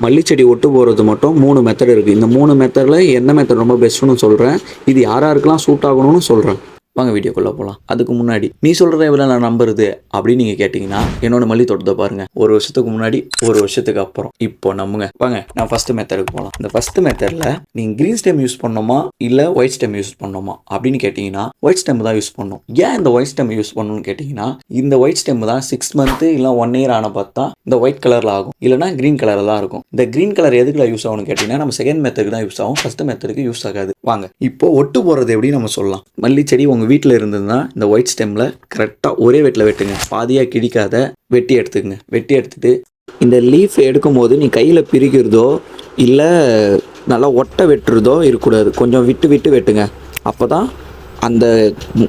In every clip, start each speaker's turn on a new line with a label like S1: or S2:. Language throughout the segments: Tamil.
S1: மல்லிச்செடி ஒட்டு போகிறது மட்டும் மூணு மெத்தட் இருக்குது இந்த மூணு மெத்தடில் என்ன மெத்தட் ரொம்ப பெஸ்ட்டுன்னு சொல்கிறேன் இது யார் சூட் ஆகணும்னு சொல்கிறேன் வாங்க வீடியோக்குள்ளே போகலாம் அதுக்கு முன்னாடி நீ சொல்கிறத எவ்வளோ நான் நம்புறது அப்படின்னு நீங்கள் கேட்டிங்கன்னா என்னோட மல்லி தோட்டத்தை பாருங்கள் ஒரு வருஷத்துக்கு முன்னாடி ஒரு வருஷத்துக்கு அப்புறம். இப்போ நம்புங்க. வாங்க நான் ஃபஸ்ட்டு மெத்தடுக்கு போகலாம் இந்த ஃபஸ்ட்டு மெத்தடில் நீங்கள் க்ரீன் ஸ்டெம் யூஸ் பண்ணணுமா இல்லை ஒயிட் ஸ்டெம் யூஸ் பண்ணணுமா? அப்படின்னு கேட்டிங்கன்னா ஒயிட் ஸ்டெம் தான் யூஸ் பண்ணணும் ஏன் இந்த ஒயிட் ஸ்டெம் யூஸ் பண்ணணும்னு கேட்டிங்கன்னா இந்த ஒயிட் ஸ்டெம் தான் சிக்ஸ் மந்த்து இல்லை ஒன் இயர் ஆன பார்த்தா இந்த ஒயிட் கலரில் ஆகும். இல்லைனா க்ரீன் கலரில் தான் இருக்கும். இந்த க்ரீன் கலர் எதுக்குள்ள யூஸ் ஆகும்னு கேட்டிங்கன்னா நம்ம செகண்ட் மெத்தடுக்கு தான் யூஸ் ஆகும். ஃபஸ்ட்டு மெத்தடுக்கு யூஸ் ஆகாது. வாங்க. இப்போ ஒட்டு போடுறது எப்படி நம்ம சொல்லலாம். மல்லி செடி உங்கள் வீட்டில் இருந்ததுன்னா இந்த ஒயிட் ஸ்டெம்மில் கரெக்டாக ஒரே வெட்டில் வெட்டுங்க. பாதியாக கிடிக்காத வெட்டி எடுத்துக்கங்க. வெட்டி எடுத்துட்டு இந்த லீஃப் எடுக்கும்போது நீ கையில் பிரிக்கிறதோ இல்லை நல்லா ஒட்டை வெட்டுறதோ இருக்கக்கூடாது. கொஞ்சம் விட்டு விட்டு வெட்டுங்க. அப்போ தான் அந்த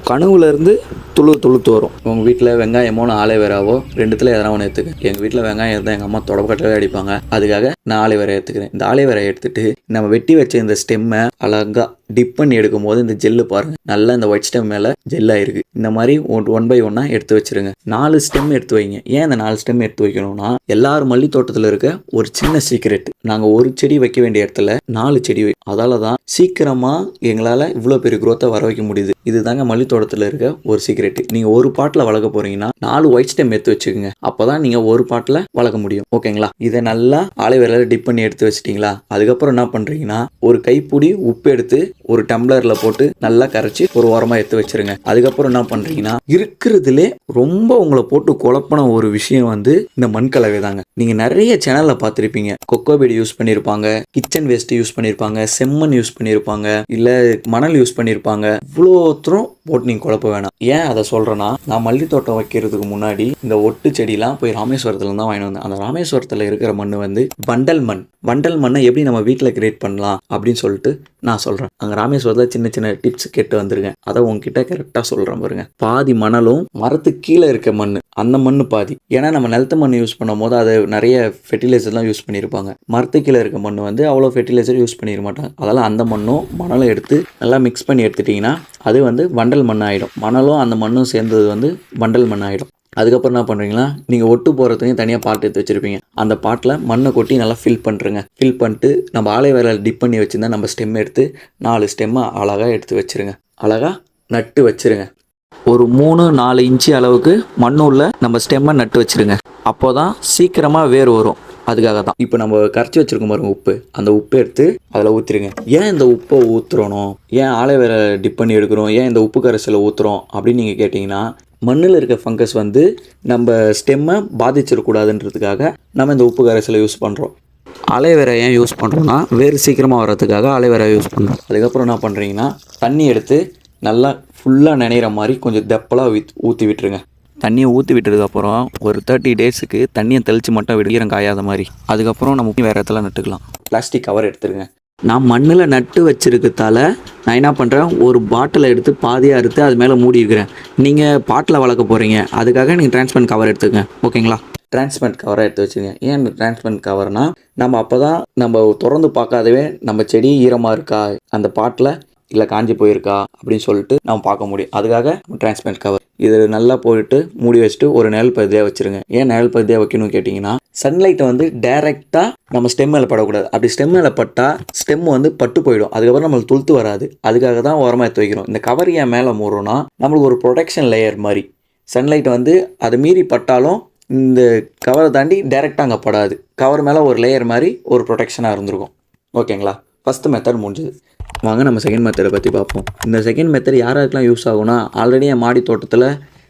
S1: கனவுலேருந்து துளு துளுத்து வரும். உங்கள் வீட்டில் வெங்காயமோ ஆலைவேராவோ ரெண்டுத்தில் எதனா ஒன்று எடுத்துக்க. எங்கள் வீட்டில் வெங்காயம் இருந்தால் எங்கள் அம்மா தொடப்பக்கட்டில் அடிப்பாங்க. அதுக்காக நான் ஆலைவேரை எடுத்துக்கிறேன். இந்த ஆலைவேரை எடுத்துகிட்டு நம்ம வெட்டி வச்ச இந்த ஸ்டெம்மை அழகாக டிப் பண்ணி எடுக்கும் போது இந்த ஜெல்லு பாருங்க. நல்லா இந்த ஒயிட் ஸ்டெம் மேலே ஜெல் ஆயிருக்கு இந்த மாதிரி ஒன் ஒன் பை ஒன்னாக எடுத்து வச்சிருங்க. நாலு ஸ்டெம் எடுத்து வைங்க. ஏன் இந்த நாலு ஸ்டெம் எடுத்து வைக்கணும்னா எல்லார் மல்லி தோட்டத்தில் இருக்க ஒரு சின்ன சீக்ரெட் நாங்கள் ஒரு செடி வைக்க வேண்டிய இடத்துல நாலு செடி வை அதால தான் சீக்கிரமாக எங்களால் இவ்வளோ பெரிய குரோத்தை வர வைக்க முடியுது. இதுதாங்க மல்லி தோட்டத்தில் இருக்க ஒரு சீக்ரெட் நீங்கள் ஒரு பாட்டில் வளர்க்க போறீங்கன்னா நாலு ஒயிட் ஸ்டெம் எடுத்து வச்சுக்கோங்க. அப்போ தான் நீங்கள் ஒரு பாட்டில் வளர்க்க முடியும். ஓகேங்களா? இதை நல்லா ஆலை ஆலைவேரில் டிப் பண்ணி எடுத்து வச்சிட்டிங்களா? அதுக்கப்புறம் என்ன பண்ணுறீங்கன்னா ஒரு கைப்பிடி உப்பு எடுத்து ஒரு டம்ளரில் போட்டு நல்லா கரைச்சி ஒரு ஓரமாக எடுத்து வச்சிருங்க. அதுக்கப்புறம் என்ன பண்ணுறீங்கன்னா இருக்கிறதுலே ரொம்ப உங்களை போட்டு குழப்பின ஒரு விஷயம் வந்து இந்த மண் கலவை தாங்க. நீங்கள் நிறைய சேனலில் பார்த்துருப்பீங்க. கொக்கோபீடு யூஸ் பண்ணியிருப்பாங்க கிச்சன் வேஸ்ட் யூஸ் பண்ணியிருப்பாங்க செம்மண் யூஸ் பண்ணியிருப்பாங்க இல்லை மணல் யூஸ் பண்ணியிருப்பாங்க இவ்வளோத்தரும் போட்டு நீங்கள் குழப்ப வேணாம். ஏன் அதை சொல்கிறேன்னா நான் மல்லி தோட்டம் வைக்கிறதுக்கு முன்னாடி இந்த ஒட்டு செடிலாம் போய் ராமேஸ்வரத்தில் தான் வாங்கிட்டு வந்தேன். அந்த ராமேஸ்வரத்தில் இருக்கிற மண் வந்து வண்டல் மண். வண்டல் மண்ணை எப்படி நம்ம வீட்டில் கிரியேட் பண்ணலாம் அப்படின்னு சொல்லிட்டு நான் சொல்கிறேன் அங்கே ராமேஸ்வரத்தில் சின்ன சின்ன டிப்ஸ் கேட்டு வந்திருக்கேன். அதை உங்ககிட்ட கரெக்டாக சொல்கிறேன் பாருங்க. பாதி மணலும் மரத்துக்கு கீழே இருக்க மண் அந்த மண் பாதி. ஏன்னா நம்ம நிலத்து மண் யூஸ் பண்ணும் போது அதை நிறைய ஃபெர்டிலைசர்லாம் யூஸ் பண்ணியிருப்பாங்க. மரத்துக்கீழே இருக்க மண் வந்து அவ்வளோ ஃபெர்டிலைசர் யூஸ் பண்ணிட மாட்டாங்க. அதெல்லாம் அந்த மண்ணும் மணலும் எடுத்து நல்லா மிக்ஸ் பண்ணி எடுத்துட்டிங்கன்னா அது வந்து வண்டல் மண் ஆகிடும் மணலும் அந்த மண்ணும் சேர்ந்தது வந்து வண்டல் மண் ஆகிடும் அதுக்கப்புறம் என்ன பண்ணுறீங்களா நீங்கள் ஒட்டு போகிறதுக்கு தனியாக பாட்டு எடுத்து வச்சுருப்பீங்க. அந்த பாட்டில் மண்ணை கொட்டி நல்லா ஃபில் பண்ணுறங்க ஃபில் பண்ணிட்டு நம்ம ஆலை வேலையில் டிப் பண்ணி வச்சுருந்தா நம்ம ஸ்டெம் எடுத்து நாலு ஸ்டெம்மை அழகாக எடுத்து வச்சுருங்க. அழகாக நட்டு வச்சுருங்க. ஒரு மூணு நாலு இன்ச்சு அளவுக்கு மண்ணுள்ள நம்ம ஸ்டெம்மை நட்டு வச்சிருங்க. அப்போ தான் சீக்கிரமாக வேர் வரும். அதுக்காக தான் இப்போ நம்ம கரைச்சி வச்சுருக்கோம் பாருங்க உப்பு. அந்த உப்பு எடுத்து அதில் ஊற்றிருங்க ஏன் இந்த உப்பை ஊற்றுறணும் ஏன் ஆலை வேற டிப் பண்ணி எடுக்கிறோம் ஏன் இந்த உப்பு கரைசலை ஊற்றுறோம் அப்படின்னு நீங்கள் கேட்டிங்கன்னா மண்ணில் இருக்க ஃபங்கஸ் வந்து நம்ம ஸ்டெம்மை பாதிச்சிடக்கூடாதுன்றதுக்காக நம்ம இந்த உப்பு கரைசலை யூஸ் பண்ணுறோம் அலைவேரை ஏன் யூஸ் பண்ணுறோன்னா வேறு சீக்கிரமாக வர்றதுக்காக அலைவேரை யூஸ் பண்ணுறோம் அதுக்கப்புறம் என்ன பண்ணுறீங்கன்னா தண்ணி எடுத்து நல்லா ஃபுல்லாக நினைகிற மாதிரி கொஞ்சம் தெப்பலாக வித் ஊற்றி விட்டுருங்க. தண்ணியை ஊற்றி விட்டதுக்கப்புறம் ஒரு தேர்ட்டி டேஸுக்கு தண்ணியை தெளித்து மட்டும் விடு ஈரம் காயாத மாதிரி. அதுக்கப்புறம் நம்ம வேறு இடத்துல நட்டுக்கலாம். பிளாஸ்டிக் கவர் எடுத்துருங்க. நான் மண்ணில் நட்டு வச்சிருக்கதால நான் என்ன பண்ணுறேன் ஒரு பாட்டிலை எடுத்து பாதியாக அறுத்து அது மேலே மூடி இருக்கிறேன். நீங்கள் பாட்டில் வளர்க்க போகிறீங்க அதுக்காக நீங்கள் டிரான்ஸ்பரண்ட் கவர் எடுத்துக்கங்க ஓகேங்களா? டிரான்ஸ்பரண்ட் கவரை எடுத்து வச்சுங்க ஏன் டிரான்ஸ்பரண்ட் கவர்னா நம்ம அப்போ தான் நம்ம திறந்து பார்க்காதவே நம்ம செடி ஈரமாக இருக்கா அந்த பாட்டில் இல்லை காஞ்சி போயிருக்கா அப்படின்னு சொல்லிட்டு நம்ம பார்க்க முடியும். அதுக்காக டிரான்ஸ்பரண்ட் கவர் இது நல்லா போயிட்டு மூடி வச்சுட்டு ஒரு நிழல் பகுதியாக வச்சுருங்க. ஏன் நிழல் பகுதியாக வைக்கணும்னு கேட்டிங்கன்னா சன்லைட்டை வந்து டைரெக்டாக நம்ம ஸ்டெம் மேலே படக்கூடாது. அப்படி ஸ்டெம் மேலே பட்டால் ஸ்டெம் வந்து பட்டு போயிடும். அதுக்கப்புறம் நம்மளுக்கு துளுத்து வராது. அதுக்காக தான் உரமாக எடுத்து வைக்கிறோம். இந்த கவர் ஏன் மேலே மூடுறோம்னா நம்மளுக்கு ஒரு ப்ரொடெக்ஷன் லேயர் மாதிரி. சன்லைட் வந்து அதை மீறி பட்டாலும் இந்த கவரை தாண்டி டைரெக்டாக அங்கே படாது. கவர் மேலே ஒரு லேயர் மாதிரி ஒரு ப்ரொடெக்ஷனாக இருந்திருக்கும். ஓகேங்களா ஃபஸ்ட்டு மெத்தட் முடிஞ்சது. வாங்க நம்ம செகண்ட் மெத்தடை பற்றி பார்ப்போம். இந்த செகண்ட் மெத்தட் யாராருக்கெலாம் யூஸ் ஆகும்னா ஆல்ரெடி என் மாடி தோட்டத்தில்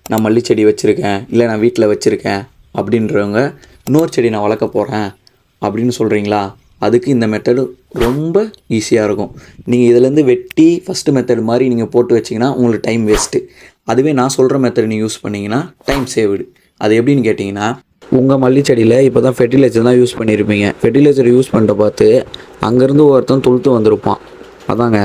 S1: நான் மல்லி செடி வச்சுருக்கேன் இல்லை நான் வீட்டில் வச்சுருக்கேன் அப்படின்றவங்க இன்னொரு செடி நான் வளர்க்க போகிறேன் அப்படின்னு சொல்கிறீங்களா அதுக்கு இந்த மெத்தடு ரொம்ப ஈஸியாக இருக்கும். நீங்கள் இதுலேருந்து வெட்டி ஃபஸ்ட்டு மெத்தட் மாதிரி நீங்கள் போட்டு வச்சிங்கன்னா உங்களுக்கு டைம் வேஸ்ட்டு அதுவே நான் சொல்கிற மெத்தட் நீங்கள் யூஸ் பண்ணிங்கன்னா டைம் சேவ்டு அது எப்படின்னு கேட்டிங்கன்னா உங்கள் மல்லி செடியில் இப்போ தான் ஃபெர்டிலைசர் தான் யூஸ் பண்ணியிருப்பீங்க ஃபெர்டிலைசர் யூஸ் பண்ணுற பார்த்து அங்கேருந்து ஒருத்தன் துளுத்து வந்திருப்பான். அதாங்க.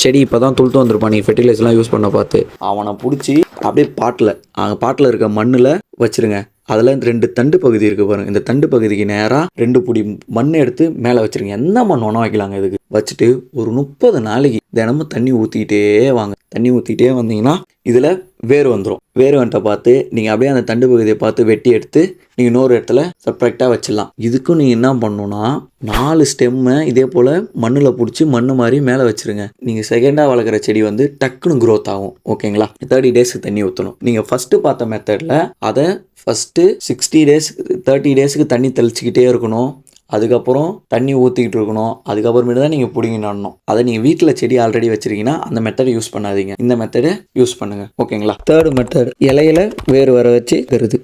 S1: செடி இப்போ தான் துளுத்து வந்திருப்பான் நீ ஃபெர்டிலைசர்லாம் யூஸ் பண்ண பார்த்து. அவனை பிடிச்சி அப்படியே பாட்டில் அங்கே பாட்டில் இருக்க மண்ணில் வச்சுருங்க. அதில் இந்த ரெண்டு தண்டு பகுதி இருக்குது பாருங்கள் இந்த தண்டு பகுதிக்கு நேராக ரெண்டு பிடி மண் எடுத்து மேலே வச்சிருங்க. எந்த மண் வேணா வைக்கலாங்க இதுக்கு? வச்சுட்டு ஒரு முப்பது நாளைக்கு தினமும் தண்ணி ஊற்றிக்கிட்டே வாங்க. தண்ணி ஊற்றிக்கிட்டே வந்தீங்கன்னா இதில் வேர் வந்துடும் வேர் வந்துட்ட பார்த்து நீங்கள் அப்படியே அந்த தண்டு பகுதியை பார்த்து வெட்டி எடுத்து நீங்கள் இன்னொரு இடத்துல செப்பரேட்டாக வச்சிடலாம். இதுக்கும் நீங்கள் என்ன பண்ணணும்னா நாலு ஸ்டெம்மை இதே போல் மண்ணில் பிடிச்சி மண் மாதிரி மேலே வச்சிருங்க. நீங்கள் செகண்டாக வளர்க்குற செடி வந்து டக்குன்னு க்ரோத் ஆகும். ஓகேங்களா தேர்ட்டி டேஸ்க்கு தண்ணி ஊற்றணும் நீங்கள் ஃபஸ்ட்டு பார்த்த மெத்தடில் அதை ஃபஸ்ட்டு சிக்ஸ்டி டேஸ்க்கு தேர்ட்டி டேஸுக்கு தண்ணி தெளிச்சிக்கிட்டே இருக்கணும். அதுக்கப்புறம் தண்ணி ஊற்றிக்கிட்டு இருக்கணும். அதுக்கப்புறமேட்டு தான் நீங்கள் பிடிங்கி நடணும். அதை நீங்கள் வீட்டில் செடி ஆல்ரெடி வச்சிருக்கீங்கன்னா அந்த மெத்தடை யூஸ் பண்ணாதீங்க. இந்த மெத்தடை யூஸ் பண்ணுங்கள் ஓகேங்களா தேர்டு மெத்தட் இலையில வேர் வர வச்சு தருது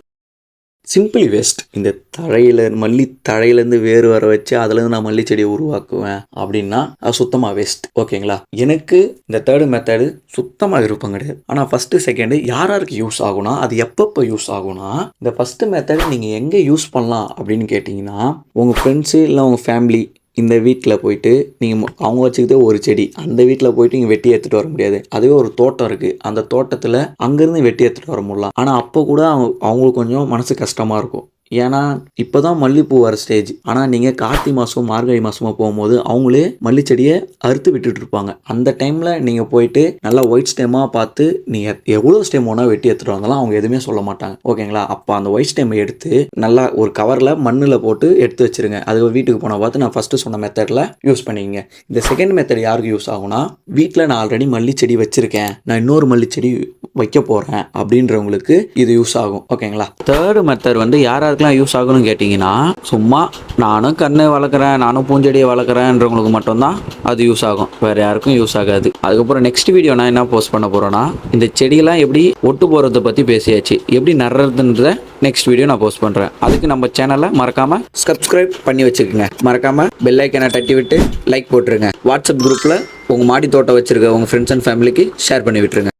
S1: சிம்பிளி வேஸ்ட் இந்த தழையில மல்லி தழையிலேருந்து வேறு வர வச்சு அதுலேருந்து நான் மல்லி செடியை உருவாக்குவேன் அப்படின்னா அது சுத்தமாக வேஸ்ட் ஓகேங்களா எனக்கு இந்த தேர்டு மெத்தடு சுத்தமாக விருப்பம் கிடையாது. ஆனால் ஃபஸ்ட்டு செகண்டு யார் யாருக்கு யூஸ் ஆகும்னா அது எப்பப்போ யூஸ் ஆகும்னா இந்த ஃபஸ்ட்டு மெத்தடு நீங்கள் எங்கே யூஸ் பண்ணலாம் அப்படின்னு கேட்டிங்கன்னா உங்கள் ஃப்ரெண்ட்ஸு இல்லை உங்கள் ஃபேமிலி இந்த வீட்டில் போயிட்டு நீங்கள் அவங்க வச்சுக்கிட்ட ஒரு செடி அந்த வீட்டில் போயிட்டு நீங்கள் வெட்டி எடுத்துகிட்டு வர முடியாது. அதுவே ஒரு தோட்டம் இருக்குது அந்த தோட்டத்தில் அங்கேருந்து வெட்டி எடுத்துகிட்டு வர முடியலாம். ஆனால் அப்போ கூட அவங்க அவங்களுக்கு கொஞ்சம் மனசு கஷ்டமாக இருக்கும். ஏன்னா இப்போ தான் மல்லிப்பூ வர ஸ்டேஜ் ஆனால் நீங்கள் கார்த்திகை மாதம் மார்கழி மாதமாக போகும்போது அவங்களே மல்லி செடியை அறுத்து விட்டுட்டு இருப்பாங்க. அந்த டைமில் நீங்கள் போயிட்டு நல்லா ஒயிட் ஸ்டெம்மாக பார்த்து நீங்கள் எவ்வளோ ஸ்டெம் வேணால் வெட்டி எடுத்துகிட்டு வந்தாலும் அவங்க எதுவுமே சொல்ல மாட்டாங்க. ஓகேங்களா? அப்போ அந்த ஒயிட் ஸ்டெம்மை எடுத்து நல்லா ஒரு கவரில் மண்ணில் போட்டு எடுத்து வச்சிருங்க. அது வீட்டுக்கு போன பார்த்து நான் ஃபஸ்ட்டு சொன்ன மெத்தடில் யூஸ் பண்ணிக்கங்க. இந்த செகண்ட் மெத்தட் யாருக்கு யூஸ் ஆகும்னா வீட்டில் நான் ஆல்ரெடி மல்லி செடி வச்சுருக்கேன். நான் இன்னொரு மல்லி செடி வைக்க போகிறேன் அப்படின்றவங்களுக்கு இது யூஸ் ஆகும். ஓகேங்களா? தேர்டு மெத்தட் வந்து யார் யாருக்கெல்லாம் யூஸ் ஆகும்னு கேட்டிங்கன்னா சும்மா நானும் கண்ணை வளர்க்குறேன் நானும் பூஞ்செடியை வளர்க்குறேன்றவங்களுக்கு மட்டும்தான் அது யூஸ் ஆகும். வேறு யாருக்கும் யூஸ் ஆகாது. அதுக்கப்புறம் நெக்ஸ்ட் வீடியோ நான் என்ன போஸ்ட் பண்ண போகிறேன்னா இந்த செடியெல்லாம் எப்படி ஒட்டு போகிறத பற்றி பேசியாச்சு. எப்படி நடுறதுன்றத நெக்ஸ்ட் வீடியோ நான் போஸ்ட் பண்ணுறேன் அதுக்கு நம்ம சேனலை மறக்காமல் சப்ஸ்கிரைப் பண்ணி வச்சுக்கோங்க. மறக்காமல் பெல் ஐக்கனை தட்டி விட்டு லைக் போட்டுருங்க. வாட்ஸ்அப் குரூப்பில் உங்கள் மாடி தோட்டம் வச்சுருக்க உங்கள் ஃப்ரெண்ட்ஸ் அண்ட் ஃபேமிலிக்கு ஷேர் பண்ணி விட்டுருங்க.